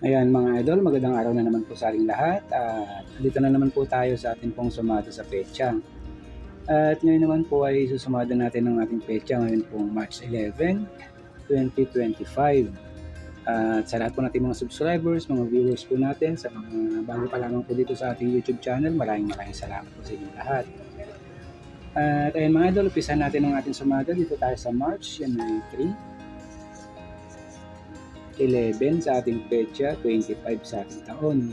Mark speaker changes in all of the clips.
Speaker 1: Ayan mga idol, magandang araw na naman po sa ating lahat. At dito na naman po tayo sa ating pong sumado sa pecha. At ngayon naman po ay susumada natin ang ating pecha ngayon pong March 11, 2025. At sa lahat po nating mga subscribers, mga viewers po natin, sa mga bago pa lamang po dito sa ating YouTube channel, maraming maraming salamat po sa inyo lahat. At ayun mga idol, umpisa natin ang ating sumada. Dito tayo sa March, yan ay 3. 11 sa ating petsa, 25 sa ating taon.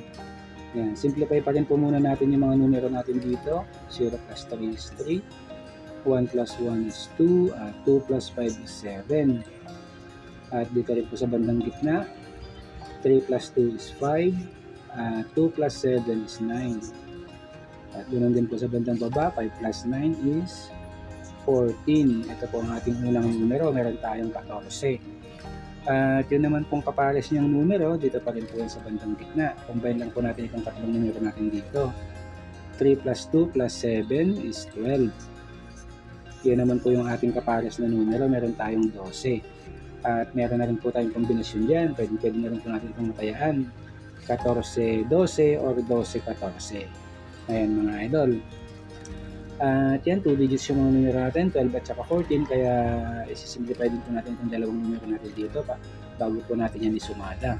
Speaker 1: Yan, simplify pa rin po muna natin yung mga numero natin dito. 0 plus 3 is 3, 1 plus 1 is 2, at 2 plus 5 is 7. At dito rin po sa bandang gitna, 3 plus 2 is 5, at 2 plus 7 is 9. At doon din po sa bandang baba, 5 plus 9 is 14. Ito po ang ating unang numero, meron tayong 14. At yun naman pong kapares niyang numero, dito pa rin po yan sa bandang gitna. Combine lang po natin itong tatlong numero natin dito. 3 plus 2 plus 7 is 12. Yan naman po yung ating kapares na numero, meron tayong 12. At meron na rin po tayong kombinasyon dyan, pwede, pwede na rin po natin itong matayaan. 14-12 or 12-14. Ayan mga idol. At yan, 2 digits yung mga numero natin, 12 at saka 14, kaya isisimplify din po natin itong dalawang numero natin dito pa, bago po natin yan isumada.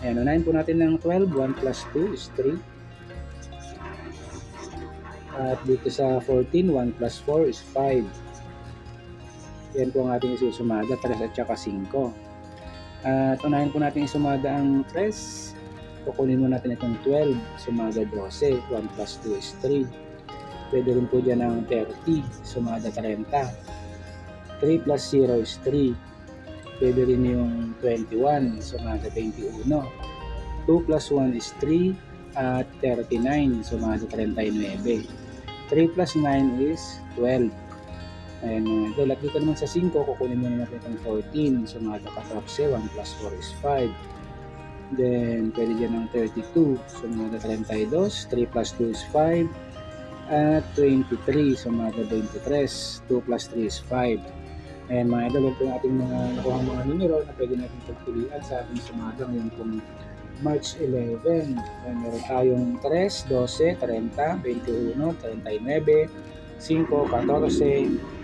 Speaker 1: Ayan, unahin po natin ng 12, 1 plus 2 is 3. At dito sa 14, 1 plus 4 is 5. Yan po ang ating isusumada, 3 at saka 5. At unahin po natin isumada ang 3. Kukunin mo natin itong 12, sumada 12, 1 plus 2 is 3. Pwede rin po dyan ng 30, sumada 30. 3 plus 0 is 3. Pwede rin yung 21, sumada 21. 2 plus 1 is 3 at 39, sumada 39. 3 plus 9 is 12. Ayan mga idol. At dito naman sa 5, kukunin mo natin itong 14, sumada 14. 1 plus 4 is 5. Then, pwede dyan ng 32, sumada 32. 3 plus 2 is 5 at 23 sumada 23 2 plus 3 is 5 and mga idol ito yung ating mga nakuha mga numero na pwede natin pagpilian sa ating sumada ngayon pong March 11 and meron tayong 3, 12, 30, 21, 39 5, 14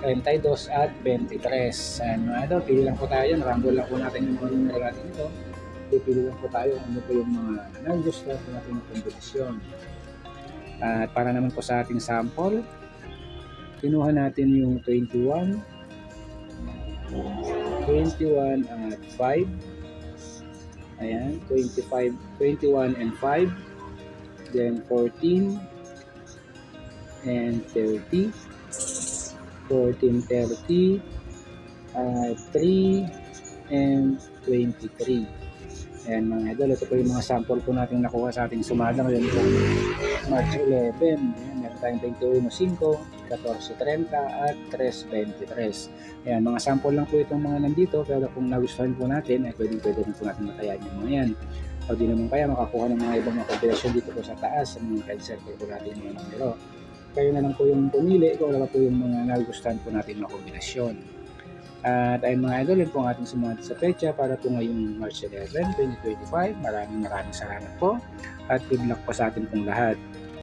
Speaker 1: 32 at 23 and mga idol pili lang po tayo. Narambol lang po natin yung mga numero natin ito. Pipili lang po tayo ano po yung mga nagustuhan po natin ng kombinasyon at para naman po sa ating sample, kinuha natin yung 21, 21 at 5. Ayan, 25, 21 and 5. Then 14 and 30. 14, 30. Uh, 3 and 23. Ayan mga idol, ito po yung mga sample po natin nakuha sa ating sumada ngayon po March 11. Ayan, meron tayong 21.5, 14.30 at 3.23. Ayan, mga sample lang po itong mga nandito pero kung nagustuhan po natin, ay pwede pwede rin po natin matayaan yung mga yan. O di naman kaya makakuha ng mga ibang mga kombinasyon dito po sa taas sa mga card circle po natin mga numero. Kayo na lang po yung pumili kung ano po yung mga nagustuhan po natin mga kombinasyon. At ayun mga idol, yun po ang ating sumunod sa pecha para po ngayong March 11, 2025. Maraming maraming salamat po at good luck po sa atin pong lahat.